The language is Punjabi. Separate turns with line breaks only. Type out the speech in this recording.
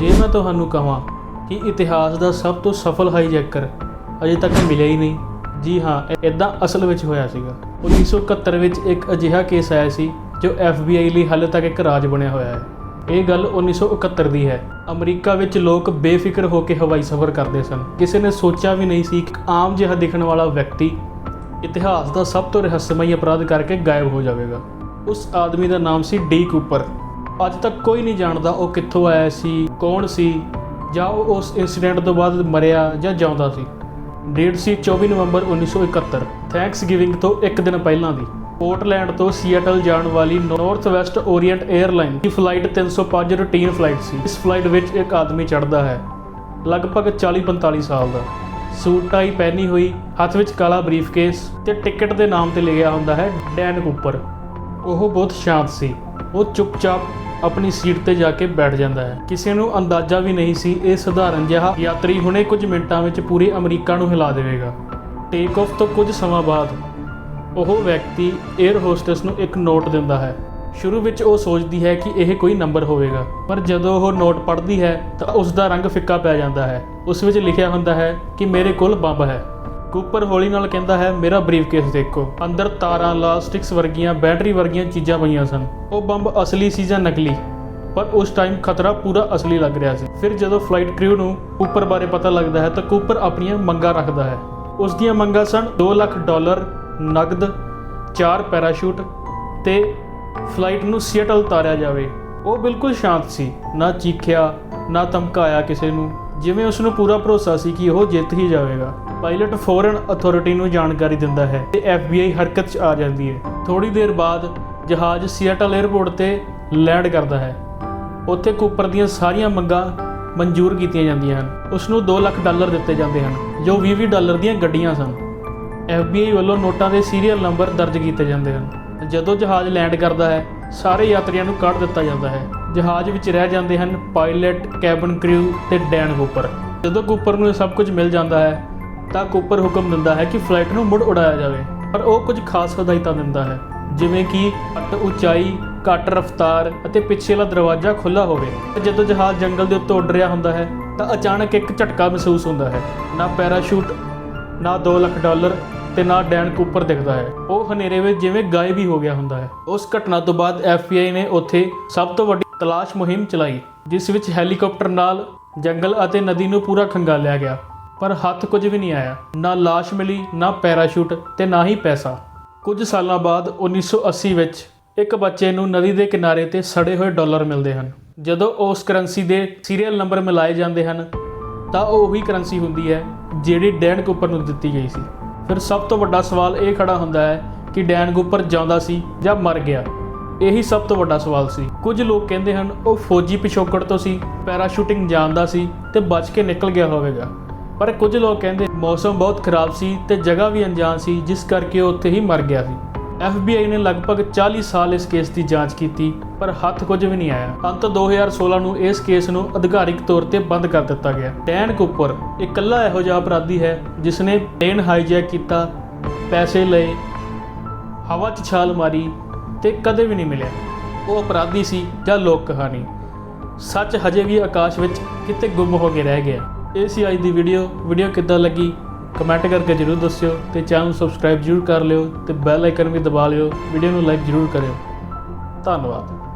ਜੇ ਮੈਂ ਤੁਹਾਨੂੰ ਕਹਾਂ ਕਿ ਇਤਿਹਾਸ ਦਾ ਸਭ ਤੋਂ ਸਫਲ ਹਾਈਜੈਕਰ ਅਜੇ ਤੱਕ ਮਿਲਿਆ ਹੀ ਨਹੀਂ, ਜੀ ਹਾਂ ਇਦਾਂ ਅਸਲ ਵਿੱਚ ਹੋਇਆ ਸੀਗਾ। 1971 ਵਿੱਚ ਇੱਕ ਅਜਿਹਾ ਕੇਸ ਆਇਆ ਸੀ ਜੋ FBI ਲਈ ਹਾਲੇ ਤੱਕ ਇੱਕ ਰਾਜ ਬਣਿਆ ਹੋਇਆ ਹੈ। ਇਹ ਗੱਲ 1971 ਦੀ ਹੈ। ਅਮਰੀਕਾ ਵਿੱਚ ਲੋਕ ਬੇਫਿਕਰ ਹੋ ਕੇ ਹਵਾਈ ਸਫ਼ਰ ਕਰਦੇ ਸਨ। ਕਿਸੇ ਨੇ ਸੋਚਿਆ ਵੀ ਨਹੀਂ ਸੀ ਕਿ ਆਮ ਜਿਹਾ ਦਿਖਣ ਵਾਲਾ ਵਿਅਕਤੀ ਇਤਿਹਾਸ ਦਾ ਸਭ ਤੋਂ ਰਹੱਸਮਈ ਅਪਰਾਧ ਕਰਕੇ ਗਾਇਬ ਹੋ ਜਾਵੇਗਾ। ਉਸ ਆਦਮੀ ਦਾ ਨਾਮ ਸੀ ਡੀ ਕੂਪਰ। ਅੱਜ ਤੱਕ ਕੋਈ ਨਹੀਂ ਜਾਣਦਾ ਉਹ ਕਿੱਥੋਂ ਆਇਆ ਸੀ, ਕੌਣ ਸੀ, ਜਾਂ ਉਹ ਉਸ ਇਨਸੀਡੈਂਟ ਤੋਂ ਬਾਅਦ ਮਰਿਆ ਜਾਂ ਜਿਉਂਦਾ ਸੀ। ਡੇਟ ਸੀ 24 ਨਵੰਬਰ 1971 ਥੈਂਕਸ ਗਿਵਿੰਗ ਤੋਂ ਇੱਕ ਦਿਨ ਪਹਿਲਾਂ ਦੀ। ਪੋਰਟਲੈਂਡ ਤੋਂ ਸੀਐਟਲ ਜਾਣ ਵਾਲੀ ਨਾਰਥ ਵੈਸਟ ਓਰੀਐਂਟ 에ਅਰਲਾਈਨ ਦੀ ਫਲਾਈਟ 305 ਰੂਟੀਨ ਫਲਾਈਟ ਸੀ। ਇਸ ਫਲਾਈਟ ਵਿੱਚ ਇੱਕ ਆਦਮੀ ਚੜ੍ਹਦਾ ਹੈ, ਲਗਭਗ 40-45 ਸਾਲ ਦਾ। ਸੂਟ, ਟਾਈ ਪਹਿਨੀ ਹੋਈ, ਹੱਥ ਵਿੱਚ ਕਾਲਾ ਬਰੀਫਕੇਸ ਤੇ ਟਿਕਟ ਦੇ ਨਾਮ ਤੇ ਲਿਖਿਆ ਹੁੰਦਾ ਹੈ, ਡੈਨ ਕੂਪਰ। ਉਹ ਬਹੁਤ ਸ਼ਾਂਤ ਸੀ। ਉਹ ਚੁੱਪਚਾਪ ਆਪਣੀ ਸੀਟ ਤੇ ਜਾ ਕੇ ਬੈਠ ਜਾਂਦਾ ਹੈ। ਕਿਸੇ ਨੂੰ ਅੰਦਾਜ਼ਾ ਵੀ ਨਹੀਂ ਸੀ ਇਹ ਸਧਾਰਨ ਜਿਹਾ ਯਾਤਰੀ ਹੁਣੇ ਕੁਝ ਮਿੰਟਾਂ ਵਿੱਚ ਪੂਰੇ ਅਮਰੀਕਾ ਨੂੰ ਹਿਲਾ ਦੇਵੇਗਾ। ਟੇਕ ਆਫ ਤੋਂ ਕੁਝ ਸਮਾਂ ਬਾਅਦ ਉਹ ਵਿਅਕਤੀ 에ਅਰ ਹੋਸਟਸ ਨੂੰ ਇੱਕ ਨੋਟ ਦਿੰਦਾ ਹੈ। ਸ਼ੁਰੂ ਵਿੱਚ ਉਹ ਸੋਚਦੀ ਹੈ ਕਿ ਇਹ ਕੋਈ ਨੰਬਰ ਹੋਵੇਗਾ। ਪਰ ਜਦੋਂ ਉਹ ਨੋਟ ਪੜ੍ਹਦੀ ਹੈ ਤਾਂ ਉਸ ਦਾ ਰੰਗ ਫਿੱਕਾ ਪੈ ਜਾਂਦਾ ਹੈ। ਉਸ ਵਿੱਚ ਲਿਖਿਆ ਹੁੰਦਾ ਹੈ ਕਿ ਮੇਰੇ ਕੋਲ ਬੰਬ ਹੈ। ਕੂਪਰ ਹੌਲੀ ਨਾਲ ਕਹਿੰਦਾ ਹੈ, ਮੇਰਾ ਬਰੀਫਕੇਸ ਦੇਖੋ। ਅੰਦਰ ਤਾਰਾਂ, ਲਾਸਟਿਕਸ ਵਰਗੀਆਂ, ਬੈਟਰੀ ਵਰਗੀਆਂ ਚੀਜ਼ਾਂ ਪਈਆਂ ਸਨ। ਉਹ ਬੰਬ ਅਸਲੀ ਸੀ ਜਾਂ ਨਕਲੀ? ਪਰ ਉਸ ਟਾਈਮ ਖਤਰਾ ਪੂਰਾ ਅਸਲੀ ਲੱਗ ਰਿਹਾ ਸੀ। ਫਿਰ ਜਦੋਂ ਫਲਾਈਟ ਕ੍ਰਿਊ ਨੂੰ ਕੂਪਰ ਬਾਰੇ ਪਤਾ ਲੱਗਦਾ ਹੈ, ਤਾਂ ਕੂਪਰ ਆਪਣੀਆਂ ਮੰਗਾਂ ਰੱਖਦਾ ਹੈ। ਉਸ ਦੀਆਂ ਮੰਗਾਂ ਸਨ 2 ਲੱਖ ਡਾਲਰ ਨਗਦ 4 ਪੈਰਾਸ਼ੂਟ ਤੇ ਫਲਾਈਟ ਨੂੰ ਸੀਟਲ ਉਤਾਰਿਆ ਜਾਵੇ। ਉਹ ਬਿਲਕੁਲ ਸ਼ਾਂਤ ਸੀ। ਨਾ ਚੀਖਿਆ, ਨਾ ਧਮਕਾਇਆ ਕਿਸੇ ਨੂੰ। ਜਿਵੇਂ ਉਸ ਨੂੰ ਪੂਰਾ ਭਰੋਸਾ ਸੀ ਕਿ ਉਹ ਜਿੱਤ ਹੀ ਜਾਵੇਗਾ। ਪਾਇਲਟ ਫੋਰਨ ਅਥਾਰਟੀ ਨੂੰ ਜਾਣਕਾਰੀ ਦਿੰਦਾ ਹੈ ਤੇ FBI ਹਰਕਤ 'ਚ ਆ ਜਾਂਦੀ ਹੈ। ਥੋੜੀ ਦੇਰ ਬਾਅਦ ਜਹਾਜ਼ ਸੀਐਟਲ 에ਅਰਪੋਰਟ ਤੇ ਲੈਂਡ ਕਰਦਾ ਹੈ। ਉੱਥੇ ਕੂਪਰ ਦੀਆਂ ਸਾਰੀਆਂ ਮੰਗਾਂ ਮਨਜ਼ੂਰ ਕੀਤੀਆਂ ਜਾਂਦੀਆਂ ਹਨ। ਉਸ ਨੂੰ 2 ਲੱਖ ਡਾਲਰ ਦਿੱਤੇ ਜਾਂਦੇ ਹਨ, ਜੋ 20-20 ਡਾਲਰ ਦੀਆਂ ਗੱਡੀਆਂ ਸਨ। FBI ਵੱਲੋਂ ਨੋਟਾਂ ਦੇ ਸੀਰੀਅਲ ਨੰਬਰ ਦਰਜ ਕੀਤੇ ਜਾਂਦੇ ਹਨ। ਜਦੋਂ ਜਹਾਜ਼ ਲੈਂਡ ਕਰਦਾ ਹੈ, ਸਾਰੇ ਯਾਤਰੀਆਂ ਨੂੰ ਕੱਢ ਦਿੱਤਾ ਜਾਂਦਾ ਹੈ। ਜਹਾਜ਼ ਵਿੱਚ ਰਹਿ ਜਾਂਦੇ ਹਨ ਪਾਇਲਟ, ਕੈਬਨ ਕ੍ਰਿਊ ਤੇ ਡੈਨ ਕੂਪਰ। ਜਦੋਂ ਕੂਪਰ ਨੂੰ ਇਹ ਸਭ ਕੁਝ ਮਿਲ ਜਾਂਦਾ ਹੈ, ਤਾਂ ਕੂਪਰ ਹੁਕਮ ਦਿੰਦਾ ਹੈ ਕਿ ਫਲਾਈਟ ਨੂੰ ਮੁੜ ਉਡਾਇਆ ਜਾਵੇ। ਪਰ ਉਹ ਕੁਝ ਖਾਸ ਹਦਾਇਤਾਂ ਦਿੰਦਾ ਹੈ, ਜਿਵੇਂ ਕਿ ਘੱਟ ਉਚਾਈ, ਘੱਟ ਰਫ਼ਤਾਰ ਅਤੇ ਪਿੱਛੇਲਾ ਦਰਵਾਜ਼ਾ ਖੁੱਲਾ ਹੋਵੇ। ਜਦੋਂ ਜਹਾਜ਼ ਜੰਗਲ ਦੇ ਉੱਤੇ ਉੱਡ ਰਿਹਾ ਹੁੰਦਾ ਹੈ, ਤਾਂ ਅਚਾਨਕ ਇੱਕ ਝਟਕਾ ਮਹਿਸੂਸ ਹੁੰਦਾ ਹੈ। ਨਾ ਪੈਰਾਸ਼ੂਟ, ਨਾ 2 ਲੱਖ ਡਾਲਰ ਤੇ ਨਾ ਡੈਨ ਕੂਪਰ ਦਿਖਦਾ ਹੈ। ਉਹ ਹਨੇਰੇ ਵਿੱਚ ਜਿਵੇਂ ਗਾਇਬ ਹੀ ਹੋ ਗਿਆ ਹੁੰਦਾ ਹੈ। ਉਸ ਘਟਨਾ ਤੋਂ ਬਾਅਦ FBI ਨੇ ਉੱਥੇ ਸਭ ਤੋਂ ਵੱਡੀ ਤਲਾਸ਼ ਮੁਹਿੰਮ ਚਲਾਈ, ਜਿਸ ਵਿੱਚ ਹੈਲੀਕਾਪਟਰ ਨਾਲ ਜੰਗਲ ਅਤੇ ਨਦੀ ਨੂੰ ਪੂਰਾ ਖੰਗਾਲਿਆ ਗਿਆ। ਪਰ ਹੱਥ ਕੁਝ ਵੀ ਨਹੀਂ ਆਇਆ। ਨਾ ਲਾਸ਼ ਮਿਲੀ, ਨਾ ਪੈਰਾਸ਼ੂਟ ਤੇ ਨਾ ਹੀ ਪੈਸਾ। ਕੁਝ ਸਾਲਾਂ ਬਾਅਦ 1980 ਵਿੱਚ ਇੱਕ ਬੱਚੇ ਨੂੰ ਨਦੀ ਦੇ ਕਿਨਾਰੇ ਤੇ ਸੜੇ ਹੋਏ ਡਾਲਰ ਮਿਲਦੇ ਹਨ। ਜਦੋਂ ਉਸ ਕਰੰਸੀ ਦੇ ਸੀਰੀਅਲ ਨੰਬਰ ਮਿਲਾਏ ਜਾਂਦੇ ਹਨ, ਤਾਂ ਉਹ ਉਹੀ ਕਰੰਸੀ ਹੁੰਦੀ ਹੈ, ਜਿਹੜੀ ਡੈਨ ਕੂਪਰ ਨੂੰ ਦਿੱਤੀ ਗਈ ਸੀ। ਫਿਰ ਸਭ ਤੋਂ ਵੱਡਾ ਸਵਾਲ ਇਹ ਖੜਾ ਹੁੰਦਾ ਹੈ ਕਿ ਡੈਨ ਕੂਪਰ ਜਿਉਂਦਾ ਸੀ ਜਾਂ ਮਰ ਗਿਆ। ਇਹੀ ਸਭ ਤੋਂ ਵੱਡਾ ਸਵਾਲ ਸੀ। ਕੁਝ ਲੋਕ ਕਹਿੰਦੇ ਹਨ, ਉਹ ਫੌਜੀ ਪਿਛੋਕੜ ਤੋਂ ਸੀ, ਪੈਰਾਸ਼ੂਟਿੰਗ ਜਾਣਦਾ ਸੀ ਤੇ ਬਚ ਕੇ ਨਿਕਲ ਗਿਆ ਹੋਵੇਗਾ। ਪਰ ਕੁਝ ਲੋਕ ਕਹਿੰਦੇ, ਮੌਸਮ ਬਹੁਤ ਖਰਾਬ ਸੀ ਤੇ ਜਗ੍ਹਾ ਵੀ ਅਣਜਾਣ ਸੀ, ਜਿਸ ਕਰਕੇ ਉਹ ਉੱਥੇ ਹੀ ਮਰ ਗਿਆ ਸੀ। FBI ਨੇ ਲਗਭਗ 40 ਸਾਲ ਇਸ ਕੇਸ ਦੀ ਜਾਂਚ ਕੀਤੀ, ਪਰ ਹੱਥ ਕੁਝ ਵੀ ਨਹੀਂ ਆਇਆ। ਅੰਤ 2016 ਨੂੰ ਇਸ ਕੇਸ ਨੂੰ ਅਧਿਕਾਰਿਕ ਤੌਰ ਤੇ ਬੰਦ ਕਰ ਦਿੱਤਾ ਗਿਆ। ਡੈਨ ਕੂਪਰ ਇਕੱਲਾ ਇਹੋ ਜਿਹਾ ਅਪਰਾਧੀ ਹੈ ਜਿਸ ਨੇ ਪਲੇਨ ਹਾਈਜੈਕ ਕੀਤਾ, ਪੈਸੇ ਲਏ, ਹਵਾ 'ਚ ਛਾਲ ਮਾਰੀ ਤੇ ਕਦੇ ਵੀ ਨਹੀਂ ਮਿਲਿਆ। ਉਹ ਅਪਰਾਧੀ ਸੀ ਜਾਂ ਲੋਕ ਕਹਾਣੀ। ਸੱਚ ਹਜੇ ਵੀ ਆਕਾਸ਼ ਵਿੱਚ ਕਿਤੇ ਗੁੰਮ ਹੋ ਕੇ ਰਹਿ ਗਿਆ। ਇਹ ਸੀ ਅੱਜ ਦੀ ਵੀਡੀਓ ਵੀਡੀਓ ਕਿੱਦਾਂ ਲੱਗੀ? ਕਮੈਂਟ ਕਰਕੇ ਜਰੂਰ ਦੱਸਿਓ ਤੇ ਚੈਨਲ ਨੂੰ ਸਬਸਕ੍ਰਾਈਬ ਜਰੂਰ ਕਰ ਲਿਓ ਤੇ ਬੈਲ ਆਈਕਨ ਵੀ ਦਬਾ ਲਿਓ। ਵੀਡੀਓ ਨੂੰ ਲਾਈਕ ਜਰੂਰ ਕਰਿਓ। ਧੰਨਵਾਦ।